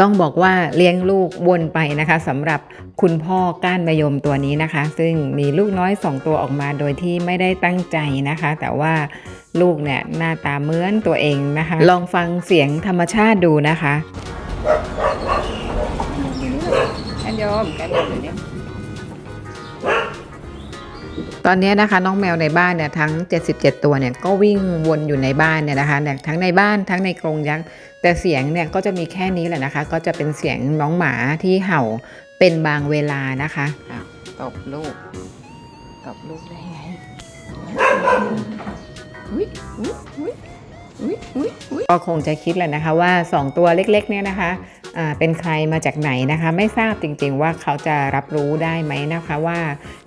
ต้องบอกว่าเลี้ยงลูกวนไปนะคะสำหรับคุณพ่อก้านมะยมตัวนี้นะคะ ซึ่งมีลูกน้อยสองตัวออกมาโดยที่ไม่ได้ตั้งใจนะคะ แต่ว่าลูกเนี่ยหน้าตาเหมือนตัวเองนะคะ ลองฟังเสียงธรรมชาติดูนะคะกันยมกันยมอยู่นี่ ตอนนี้นะคะน้องแมวในบ้านเนี่ยทั้ง 77 ตัวเนี่ยก็วิ่งวนอยู่ในบ้านเนี่ยนะคะเนี่ยทั้งในบ้านทั้งในกรงยักษ์แต่เสียงเนี่ยก็จะมีแค่นี้แหละนะคะ ก็จะเป็นเสียงน้องหมาที่เห่าเป็นบางเวลานะคะอ้าวตบลูกตบลูกได้ไงอุ้ยอุ้ยอุ้ยอุ้ยอุ้ยอุ้ยก็คงจะคิดแหละนะคะว่า 2 ตัวเล็กๆเนี่ยนะคะอ่า เป็นใครมาจากไหนนะคะ ไม่ทราบจริงๆว่าเขาจะรับรู้ได้ไหมนะคะว่า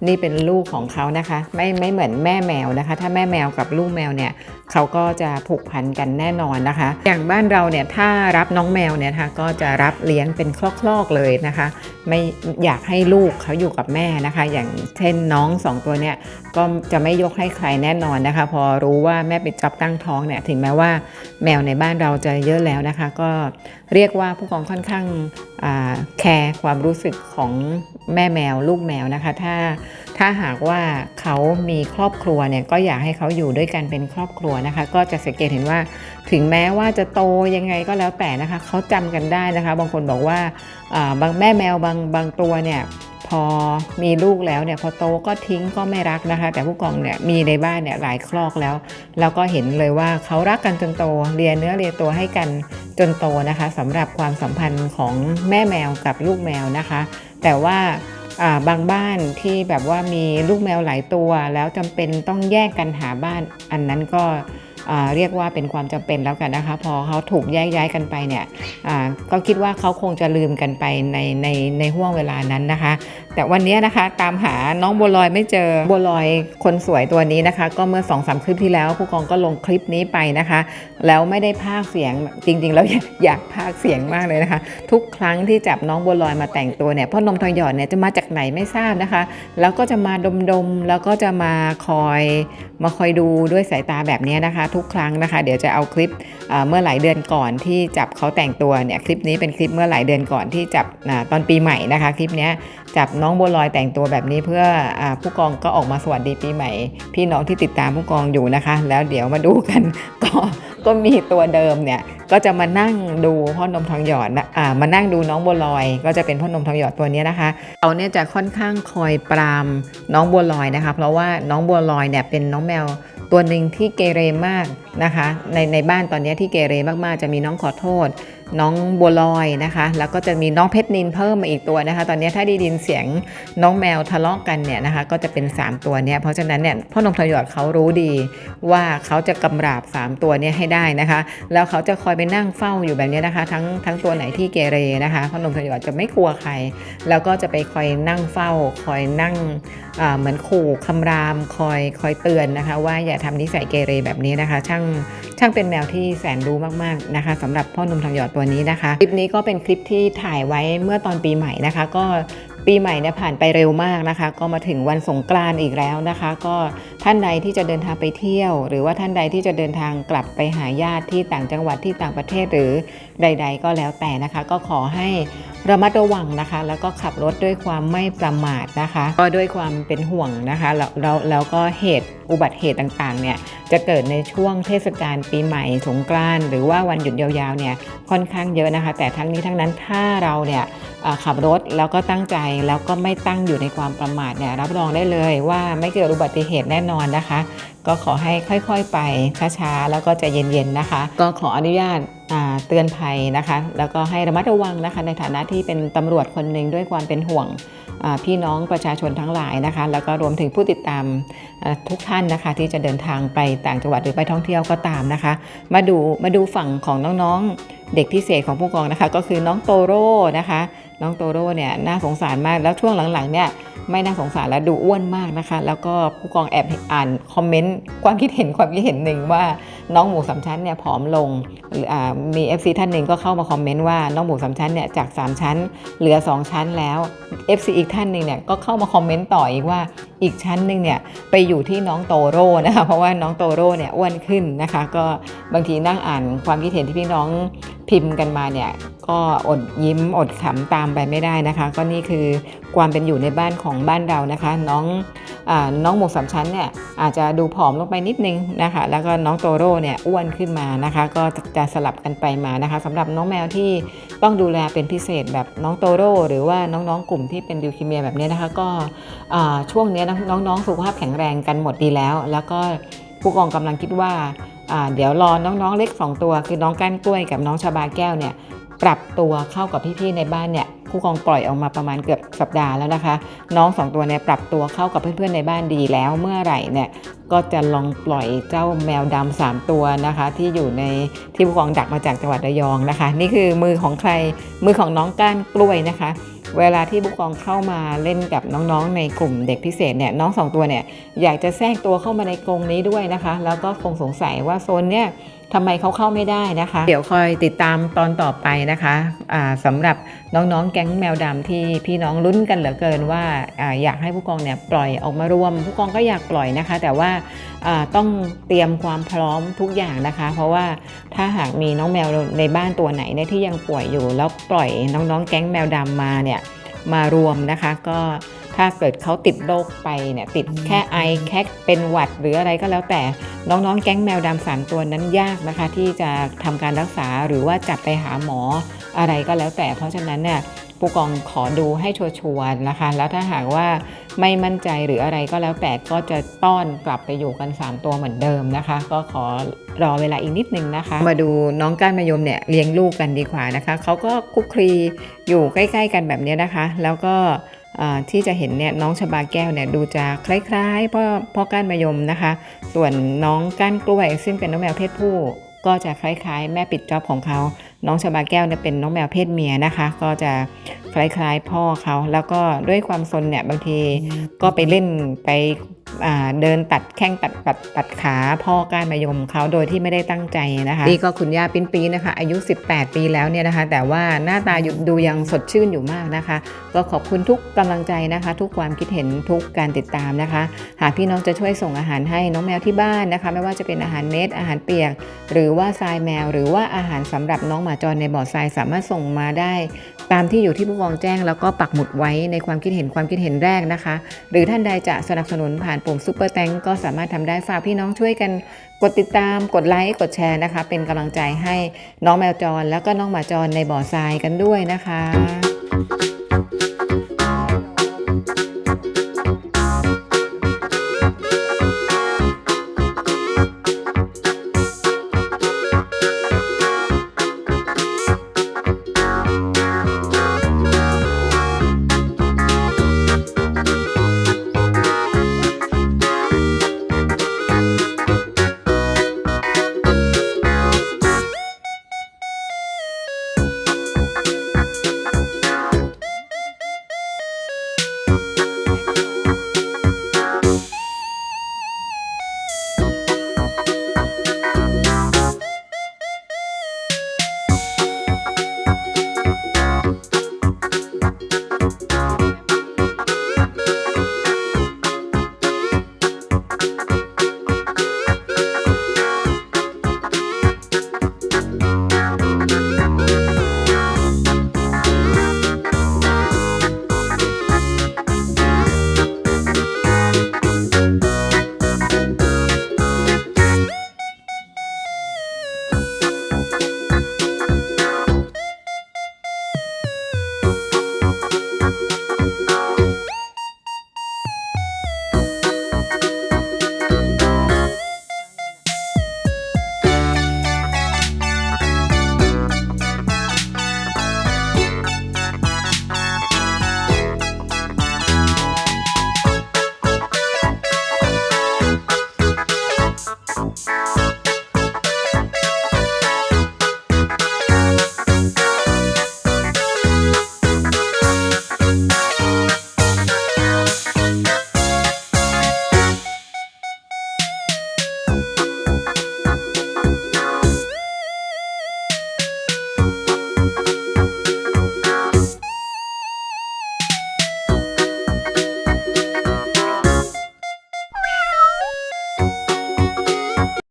นี่เป็นลูกของเขานะคะ ไม่ไม่เหมือนแม่แมวนะคะ ถ้าแม่แมวกับลูกแมวเนี่ยเขาก็จะผูกพันกันแน่นอนนะคะ อย่างบ้านเราเนี่ยถ้ารับน้องแมวเนี่ยนะคะก็จะรับเลี้ยงเป็นคลอกๆเลยนะคะ ไม่อยากให้ลูกเขาอยู่กับแม่นะคะ อย่างเช่นน้องสองตัวเนี่ยก็จะไม่ยกให้ใครแน่นอนนะคะ พอรู้ว่าแม่ปิดจับตั้งท้องเนี่ยถึงแม้ว่าแมวในบ้านเราจะเยอะแล้วนะคะ ก็เรียกว่าผู้กองค่อนข้างแคร์ความรู้สึกของ แม่แมวลูกแมวนะคะ ถ้าถ้าหากว่าเขามีครอบครัวเนี่ยก็อยากให้เขาอยู่ด้วยกันเป็นครอบครัวนะคะ ก็จะสังเกตเห็นว่าถึงแม้ว่าจะโตยังไงก็แล้วแต่นะคะเขาจำกันได้นะคะ บางคนบอกว่าอ่าบางแม่แมวบางบางตัวเนี่ย พอมีลูกแล้วเนี่ยพอโตก็ทิ้งก็ไม่รักนะคะ แต่ผู้กองเนี่ยมีในบ้านเนี่ยหลายคลอกแล้ว แล้วก็เห็นเลยว่าเขารักกันจนโตเลียนเนื้อเลียนตัวให้กันจนโตนะคะสำหรับความสัมพันธ์ของแม่แมวกับลูกแมวนะคะ แต่ว่าบางบ้านที่แบบว่ามีลูกแมวหลายตัว แล้วจำเป็นต้องแยกกันหาบ้านอันนั้นก็ เรียกว่าเป็นความจำเป็นแล้วกันนะคะ พอเขาถูกแยกย้ายกันไปเนี่ยก็คิดว่าเขาคงจะลืมกันไปในในในห่วงเวลานั้นนะคะ แต่วันนี้นะคะตามหาน้องบัวลอยไม่เจอบัวลอยคนสวยตัวนี้นะคะ ก็เมื่อ2อสคลิปที่แล้ว ผู้กองก็ลงคลิปนี้ไปนะคะ แล้วไม่ได้พากเสียงจริงๆแล้วอยากอยากพากเสียงมากเลยนะคะ ทุกครั้งที่จับน้องบัวลอยมาแต่งตัวเนี่ยพ่อนมทองหยอดเนี่ยจะมาจากไหนไม่ทราบนะคะ แล้วก็จะมาดมๆแล้วก็จะมาคอยมาคอยดูด้วยสายตาแบบนี้นะคะทุกครั้งนะคะ เดี๋ยวจะเอาคลิปเมื่อหลายเดือนก่อนที่จับเขาแต่งตัวเนี่ยคลิปนี้เป็นคลิปเมื่อหลายเดือนก่อนที่จับตอนปีใหม่นะคะคลิปนี้จับน้องบัวลอยแต่งตัวแบบนี้เพื่ออผู้กองก็ออกมาสวัสดีปีใหม่ พี่น้องที่ติดตามผู้กองอยู่นะคะ แล้วเดี๋ยวมาดูกันก็ก็มีตัวเดิมเนี่ยก็จะมานั่งดูพ่อนมทองหยอดนะอ่ามานั่งดูน้องบัวลอย ก็จะเป็นพ่อนมทองหยอดตัวนี้นะคะเราเนี่ยจะค่อนข้างคอยปรามน้องบัวลอยนะคะ เพราะว่าน้องบัวลอยเนี่ยเป็นน้องแมว ตัวหนึ่งที่เกเรมากนะคะในในบ้านตอนนี้ที่เกเรมากๆ จะมีน้องขอโทษ น้องบัวลอยนะคะ แล้วก็จะมีน้องเพชรนินเพิ่มมาอีกตัวนะคะ ตอนนี้ถ้าได้ยินเสียงน้องแมวทะเลาะกันเนี่ยนะคะ ก็จะเป็น 3 ตัวเนี่ยเพราะฉะนั้นเนี่ยพ่อนมทยอดเขารู้ดีว่าเขาจะกำราบ 3 ตัวเนี่ยให้ได้นะคะ แล้วเขาจะคอยไปนั่งเฝ้าอยู่แบบนี้นะคะ ทั้งทั้งตัวไหนที่เกเรนะคะพ่อนมทยอดจะไม่กลัวใคร แล้วก็จะไปคอยนั่งเฝ้า คอยนั่งเหมือนขู่คำรามคอยคอยเตือนนะคะ ว่าอย่าทำนิสัยเกเรแบบนี้นะคะ ช่างช่างเป็นแมวที่แสนรู้มากๆนะคะสำหรับพ่อนมทองหยอดตัวนี้นะคะ คลิปนี้ก็เป็นคลิปที่ถ่ายไว้เมื่อตอนปีใหม่นะคะ ก็ปีใหม่เนี่ยผ่านไปเร็วมากนะคะ ก็มาถึงวันสงกรานต์อีกแล้วนะคะ ก็ท่านใดที่จะเดินทางไปเที่ยว หรือว่าท่านใดที่จะเดินทางกลับไปหาญาติที่ต่างจังหวัดที่ต่างประเทศหรือใด ๆ ก็แล้วแต่นะคะ ก็ขอให้ ระมัดระวังนะคะ แล้วก็ขับรถด้วยความไม่ประมาทนะคะ ก็ด้วยความเป็นห่วงนะคะแล้วแล้วแล้วก็เหตุอุบัติเหตุต่างๆเนี่ยจะเกิดในช่วงเทศกาลปีใหม่สงกรานต์หรือว่าวันหยุดยาวๆเนี่ยค่อนข้างเยอะนะคะ แต่ทั้งนี้ทั้งนั้นถ้าเราเนี่ยขับรถแล้วก็ตั้งใจแล้วก็ไม่ตั้งอยู่ในความประมาทเนี่ยรับรองได้เลยว่าไม่เกิดอุบัติเหตุแน่นอนนะคะ ก็ขอให้ค่อยๆไปช้าๆแล้วก็ใจเย็นๆนะคะ ก็ขออนุญาต เตือนภัยนะคะ แล้วก็ให้ระมัดระวังนะคะในฐานะที่เป็นตำรวจคนหนึ่งด้วยความเป็นห่วงพี่น้องประชาชนทั้งหลายนะคะ แล้วก็รวมถึงผู้ติดตามทุกท่านนะคะ ที่จะเดินทางไปต่างจังหวัดหรือไปท่องเที่ยวก็ตามนะคะ มาดูมาดูฝั่งของน้องๆ เด็กพิเศษของผู้กองนะคะ ก็คือน้องโตโร่นะคะ น้องโตโร่เนี่ยน่าสงสารมากแล้วช่วงหลังๆเนี่ยไม่น่าสงสารและดูอ้วนมากนะคะ แล้วก็ผู้กองแอบอ่านคอมเมนต์ความคิดเห็นความคิดเห็นหนึ่งว่าน้องหมูสามชั้นเนี่ยผอมลงหรืออ่ามี FC ท่านหนึ่งก็เข้ามาคอมเมนต์ว่าน้องหมูสามชั้นเนี่ยจาก 3 ชั้น เหลือ 2 ชั้นแล้ว FC อีกท่านหนึ่งเนี่ยก็เข้ามาคอมเมนต์ต่ออีกว่าอีกชั้นหนึ่งเนี่ยไปอยู่ที่น้องโตโร่นะคะเพราะว่าน้องโตโร่เนี่ยอ้วนขึ้นนะคะ ก็บางทีนั่งอ่านความคิดเห็นที่พี่น้อง พิมพ์กันมาเนี่ยก็อดยิ้มอดขำตามไปไม่ได้นะคะ ก็นี่คือความเป็นอยู่ในบ้านของบ้านเรานะคะ น้องอน้องหมูสามชั้นเนี่ยอาจจะดูผอมลงไปนิดนึงนะคะ แล้วก็น้องโตโร่เนี่ยอ้วนขึ้นมานะคะ ก็จะสลับกันไปมานะคะสำหรับน้องแมวที่ต้องดูแลเป็นพิเศษแบบน้องโตโร่หรือว่าน้องๆกลุ่มที่เป็นดิวคิเมียแบบนี้นะคะ ก็ช่วงเนี้ยน้องๆสุขภาพแข็งแรงกันหมดดีแล้ว แล้วก็ผู้กองกำลังคิดว่า เดี๋ยวรอน้องๆเล็ก 2 ตัว คือน้องก้านกล้วยกับน้องชาบาแก้วเนี่ยปรับตัวเข้ากับพี่ๆในบ้านเนี่ยผู้กองปล่อยออกมาประมาณเกือบสัปดาห์แล้วนะคะ น้องสองตัวเนี่ยปรับตัวเข้ากับเพื่อนๆในบ้านดีแล้วเมื่อไหร่เนี่ยก็จะลองปล่อยเจ้าแมวดำสามตัวนะคะ ที่อยู่ในที่ผู้กองดักมาจากจังหวัดระยองนะคะ นี่คือมือของใครมือของน้องก้านกล้วยนะคะ เวลาที่ผู้กองเข้ามาเล่นกับน้องๆ ในกลุ่มเด็กพิเศษเนี่ยน้องสองตัวเนี่ยอยากจะแทรกตัวเข้ามาในกรงนี้ด้วยนะคะ แล้วก็คงสงสัยว่าโซนเนี่ยทำไมเขาเข้าไม่ได้นะคะ เดี๋ยวคอยติดตามตอนต่อไปนะคะอ่าสำหรับน้องๆ แก๊งแมวดำที่พี่น้องลุ้นกันเหลือเกินว่าออยากให้ผู้กองเนี่ยปล่อยออกมารวม ผู้กองก็อยากปล่อยนะคะ แต่ว่าอ่าต้องเตรียมความพร้อมทุกอย่างนะคะ เพราะว่าถ้าหากมีน้องแมวในบ้านตัวไหนเนี่ยที่ยังป่วยอยู่ แล้วปล่อยน้องๆ แก๊งแมวดำมาเนี่ย มารวมนะคะก็ถ้าเกิดเขาติดโรคไปเนี่ยติดแค่ไอแค่เป็นหวัดหรืออะไรก็แล้วแต่น้องๆ แก๊งแมวดำสามตัวนั้นยากนะคะ ที่จะทำการรักษาหรือว่าจับไปหาหมออะไรก็แล้วแต่ เพราะฉะนั้นเนี่ย ผู้กองขอดูให้ชัวร์ๆนะคะ แล้วถ้าหากว่าไม่มั่นใจหรืออะไรก็แล้วแต่ก็จะต้อนกลับไปอยู่กัน 3 ตัวเหมือนเดิมนะคะ ก็ขอรอเวลาอีกนิดนึงนะคะ มาดูน้องก้านมะยมเนี่ยเลี้ยงลูกกันดีกว่านะคะเขาก็คุกคลีอยู่ใกล้ ๆ กันแบบนี้นะคะ แล้วก็ที่จะเห็นเนี่ยน้องชบาแก้วเนี่ยดูจะคล้ายๆพ่อพ่อก้านมะยมนะคะ ส่วนน้องก้านกล้วยซึ่งเป็นน้องแมวเพศผู้ก็จะคล้ายๆ แม่ปิดจอบของเขา น้องชาบาแก้วเนี่ยเป็นน้องแมวเพศเมียนะคะ ก็จะคล้ายๆพ่อเขา แล้วก็ด้วยความซนเนี่ยบางทีก็ไปเล่นไป เดินตัดแข้งตัดตัดตัดขาพ่อก้านมะยมเขาโดยที่ไม่ได้ตั้งใจนะคะนี่ก็คุณย่าปิ้นปีนะคะ อายุ 18 ปีแล้วเนี่ยนะคะ แต่ว่าหน้าตาดูยังสดชื่นอยู่มากนะคะ ก็ขอบคุณทุกกำลังใจนะคะ ทุกความคิดเห็นทุกการติดตามนะคะ หากพี่น้องจะช่วยส่งอาหารให้น้องแมวที่บ้านนะคะ ไม่ว่าจะเป็นอาหารเม็ดอาหารเปียก หรือว่าทรายแมว หรือว่าอาหารสำหรับน้องหมาจรในบ่อทรายสามารถส่งมาได้ ตามที่อยู่ที่ผู้กองแจ้ง แล้วก็ปักหมุดไว้ในความคิดเห็นความคิดเห็นแรกนะคะ หรือท่านใดจะสนับสนุนผ่านปุ่มซุปเปอร์แตงก็สามารถทำได้ฝากพี่น้องช่วยกันกดติดตามกดไลค์กดแชร์นะคะ เป็นกำลังใจให้น้องแมวจร แล้วก็น้องหมาจรในบ่อทรายกันด้วยนะคะ